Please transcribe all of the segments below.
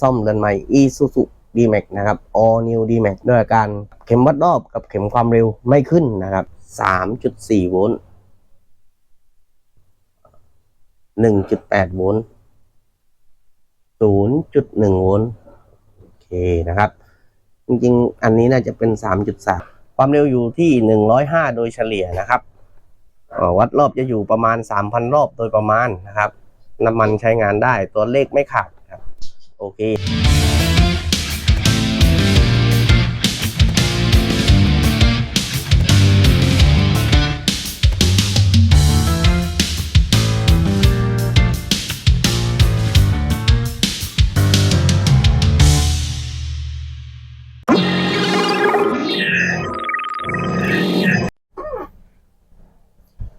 ซ่อมเรือนใหม่ Isuzu D-Max นะครับ All New D-Max ด้วยการเข็มวัดรอบกับเข็มความเร็วไม่ขึ้นนะครับ 3.4 โวลต์ 1.8 โวลต์ 0.1 โวลต์ โอเคนะครับ จริงๆ อันนี้น่าจะเป็น 3.3 ความเร็วอยู่ที่ 105 โดยเฉลี่ยนะครับ วัดรอบจะอยู่ประมาณ 3,000 รอบโดยประมาณนะครับ น้ำมันใช้งานได้ตัวเลขไม่ขาด โอเค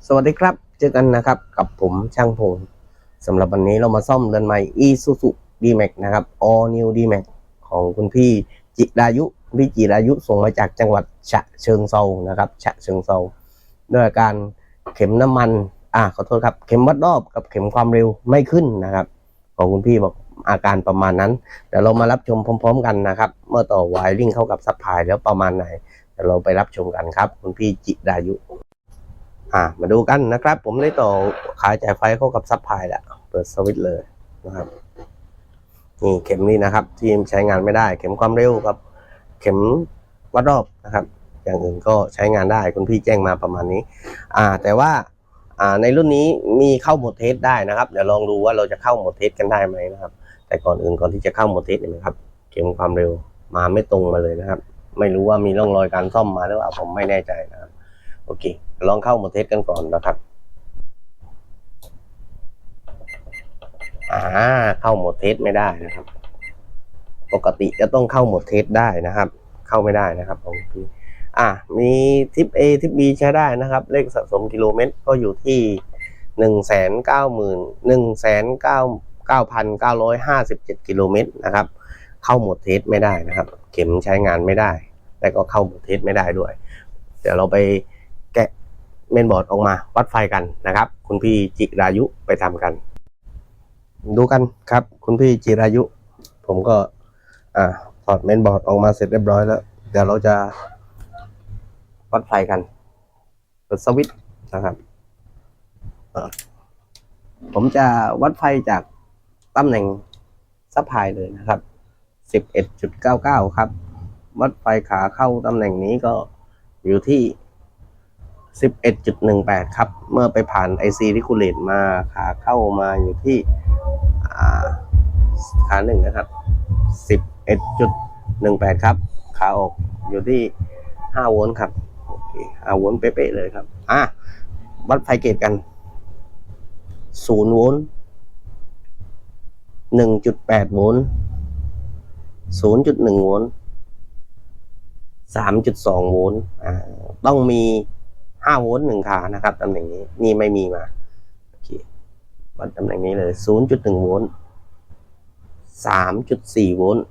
สวัสดีครับ เจอกันนะครับ กับผมช่างพงสำหรับวันนี้เรามาซ่อมเรือนใหม่ Isuzu D-Max นะครับ All New D-Max ของคุณพี่จิรายุพี่จิรายุส่งมาจากจังหวัดฉะเชิงเซานะครับฉะเชิงเซาด้วยการเข็มน้ำมัน อ่าขอโทษครับ เข็มวัดรอบกับเข็มความเร็วไม่ขึ้นนะครับ ของคุณพี่บอกอาการประมาณนั้นเดี๋ยวเรามารับชมพร้อม ๆ กันนะครับ เมื่อต่อวายริ่งเข้ากับซัพพลายแล้วประมาณไหนเดี๋ยวเราไปรับชมกันครับ คุณพี่จิรายุ อ่า มาดูกันนะครับ ผมได้ต่อขายจ่ายไฟเข้ากับซัพพลายแล้วเปิดสวิตช์เลยนะครับ นี่เข็มนี้นะครับ ที่ใช้งานไม่ได้ เข็มความเร็วกับ เข็มวัดรอบนะครับ อย่างอื่นก็ใช้งานได้คุณพี่แจ้งมาประมาณนี้ อ่า แต่ว่าอ่าในรุ่นนี้มีเข้าหมดเทสได้นะครับเดี๋ยวลองดูว่าเราจะเข้าหมดเทสกันได้ไหมนะครับ แต่ก่อนอื่นก่อนที่จะเข้าหมดเทสเนี่ยนะครับ เข็มความเร็วมาไม่ตรงมาเลยนะครับ ไม่รู้ว่ามีร่องรอยการซ่อมมาหรือเปล่าผมไม่แน่ใจนะครับ โอเค ลองเข้าหมดเทสกันก่อนนะครับ อ่าเข้าโหมดเทสไม่ได้นะครับ ปกติจะต้องเข้าโหมดเทสได้นะครับ เข้าไม่ได้นะครับของพี่อ่ามีทิป A ทิป B ใช้ได้นะครับ เลขสะสมกิโลเมตรก็อยู่ที่หนึ่งแสนเก้าหมื่นหนึ่งแสนเก้าเก้าพันเก้าร้อยห้าสิบเจ็ดกิโลเมตรนะครับ เข้าหมดเทสไม่ได้นะครับ เข็มใช้งานไม่ได้และก็เข้าหมดเทสไม่ได้ด้วย เดี๋ยวเราไปแกะเมนบอร์ดออกมาวัดไฟกันนะครับ คุณพี่จิรายุไปทำกัน ดูกันครับ คุณพี่จิรายุ ผมก็ อ่าถอดเมนบอร์ดออกมาเสร็จเรียบร้อยแล้ว เดี๋ยวเราจะวัดไฟกันเปิดสวิตช์นะครับผมจะวัดไฟจากตำแหน่งซัพพลายเลยนะครับ 11.99 ครับ วัดไฟขาเข้าตำแหน่งนี้ก็อยู่ที่ 11.18 ครับ เมื่อไปผ่าน IC r e g u l a t e มาขาเข้ามาอยู่ที่ขาหนึ่งนะครับ 11.18 ครับ ขาออกอยู่ที่ 5 โวลต์ครับ โอเค5โวลต์เป๊ะๆเลยครับ อะ วัดไฟเกตกัน 0 โวลต์ 1.8 โวลต์ 0.1 โวลต์ 3.2 โวลต์ อ่า ต้องมี 5โวลต์หนึ่งขานะครับตำแหน่งนี้นี่ไม่มีมาโอเควัดตำแหน่งนี้เลย 0.1 โวลต์ 3.4 โวลต์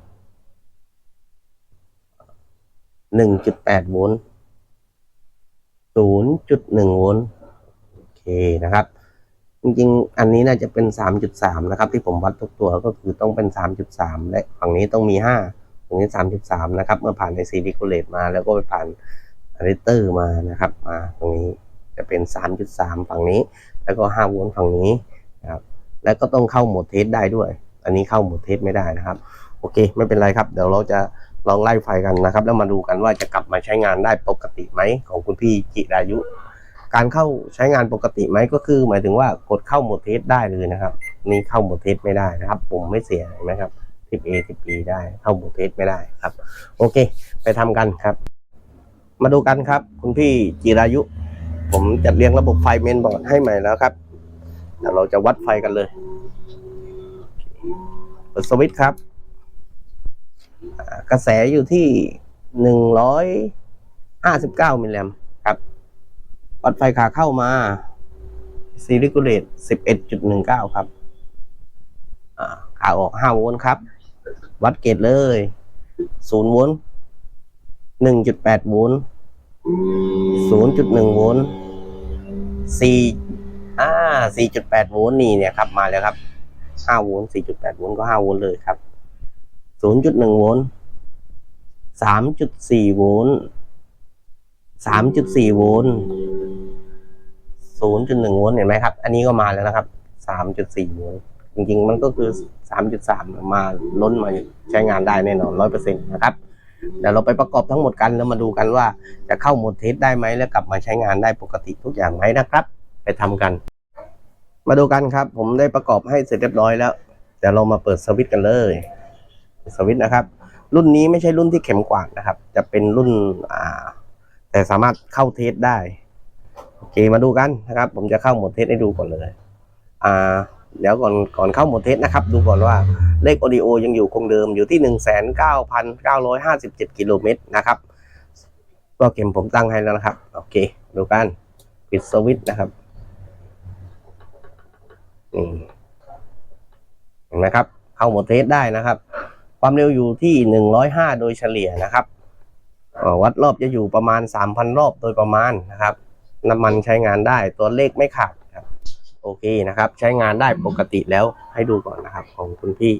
1.8 โวลต์ 0.1 โวลต์โอเคนะครับ จริงๆ อันนี้น่าจะเป็น 3.3 นะครับ ที่ผมวัดทุกตัวก็คือต้องเป็น 3.3 และฝั่งนี้ต้องมี 5 ตรงนี้ 3.3 นะครับ เมื่อผ่านในซีดีโคเลตมาแล้วก็ไปผ่าน อะแดปเตอร์มานะครับมาตรงนี้จะเป็น 3.3 ฝั่งนี้ แล้วก็5โวลต์ฝั่งนี้นะครับแล้วก็ต้องเข้าโหมดเทสได้ด้วย อันนี้เข้าโหมดเทสไม่ได้นะครับ โอเค ไม่เป็นไรครับ เดี๋ยวเราจะลองไล่ไฟกันนะครับ แล้วมาดูกันว่าจะกลับมาใช้งานได้ปกติไหมของคุณพี่จิรายุ การเข้าใช้งานปกติไหมก็คือ หมายถึงว่ากดเข้าโหมดเทสได้เลยนะครับ นี่เข้าโหมดเทสไม่ได้นะครับปุ่มไม่เสียนไหมครับทิป A ทิป B ได้เข้าโหมดเทสไม่ได้ครับ โอเค ไปทำกันครับ มาดูกันครับ คุณพี่จิรายุ ผมจัดเรียงระบบไฟเมนบอร์ดให้ใหม่แล้วครับเดี๋ยวเราจะวัดไฟกันเลยเปิดสวิตช์ครับ กระแสอยู่ที่หนึ่งร้อยห้าสิบเก้ามิลลิแอมครับ วัดไฟขาเข้ามาซีรีกูเลตสิบเอ็ดจุดหนึ่งเก้าครับขาออกห้าโวลต์ครับ วัดเกตเลยศูนย์โวลต์ หนึ่งจุดแปดโวลต์ศูนย์จุดหนึ่งโวลต์สี่อ่าสี่จุดแปดโวลต์นี่เนี่ยครับมาแล้วครับห้าโวลต์สี่จุดแปดโวลต์ก็ห้าโวลต์เลยครับศูนย์จุดหนึ่งโวลต์สามจุดสี่โวลต์สามจุดสี่โวลต์ศูนย์จุดหนึ่งโวลต์เห็นไหมครับ อันนี้ก็มาแล้วนะครับสามจุดสี่โวลต์จริงๆ มันก็คือสามจุดสามมาล้นมาใช้งานได้แน่นอนร้อยเปอร์เซ็นต์นะครับ เดี๋ยวเราไปประกอบทั้งหมดกันแล้วมาดูกันว่าจะเข้าโหมดเทสได้ไหมแล้วกลับมาใช้งานได้ปกติทุกอย่างไหมนะครับ ไปทำกัน มาดูกันครับ ผมได้ประกอบให้เสร็จเรียบร้อยแล้วเดี๋ยวเรามาเปิดสวิตช์กันเลยสวิตช์นะครับ รุ่นนี้ไม่ใช่รุ่นที่เข็มกวาดนะครับ จะเป็นรุ่นอ่า แต่สามารถเข้าเทสได้โอเคมาดูกันนะครับ ผมจะเข้าโหมดเทสให้ดูก่อนเลย อ่า เดี๋ยวก่อนก่อนเข้าหมดเทสนะครับ ดูก่อนว่าเลข audio ยังอยู่คงเดิมอยู่ที่หนึ่งแสนเก้าพันเก้าร้อยห้าสิบเจ็ดกิโลเมตรนะครับก็เข็มผมตั้งให้แล้วนะครับ โอเค ดูกันปิดสวิตช์นะครับนี่เห็นไหมครับ เข้าหมดเทสได้นะครับ ความเร็วอยู่ที่หนึ่งร้อยห้าโดยเฉลี่ยนะครับวัดรอบจะอยู่ประมาณสามพันรอบโดยประมาณนะครับ น้ำมันใช้งานได้ ตัวเลขไม่ขาด โอเคนะครับ ใช้งานได้ปกติแล้วให้ดูก่อนนะครับ ของคุณพี่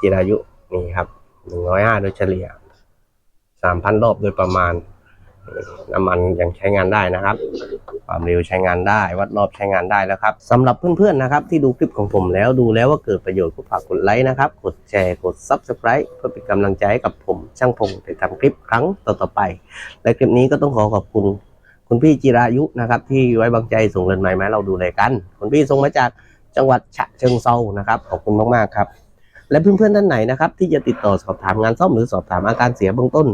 จิรายุนี่ครับหนึ่งร้อยห้าโดยเฉลี่ยสามพันรอบโดยประมาณน้ำมันยังใช้งานได้นะครับ ความเร็วใช้งานได้ วัดรอบใช้งานได้แล้วครับสำหรับเพื่อนๆนะครับ ที่ดูคลิปของผมแล้วดูแล้วว่าเกิดประโยชน์ก็ฝากกดไลค์นะครับ กดแชร์กด Subscribe เพื่อเป็นกำลังใจให้กับผม ช่างพงไปทำคลิปครั้งต่อๆไป และคลิปนี้ก็ต้องขอขอบคุณ คุณพี่จิรายุนะครับ ที่ไว้บางใจส่งเรือนใหม่มาให้เราดูเลยกัน คุณพี่ส่งมาจากจังหวัดฉะเชิงเซานะครับขอบคุณมากๆครับและเพื่อนๆท่านไหนนะครับที่จะติดต่อสอบถามงานซ่อมหรือสอบถามอาการเสียเบื้องต้น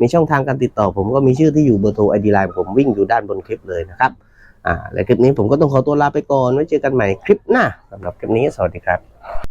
มีช่องทางการติดต่อ ผมก็มีชื่อที่อยู่เบอร์โทรไอดีไลน์ผมวิ่งอยู่ด้านบนคลิปเลยนะครับอ่าและคลิปนี้ผมก็ต้องขอตัวลาไปก่อนไว้เจอกันใหม่คลิปหน้าสำหรับคลิปนี้สวัสดีครับ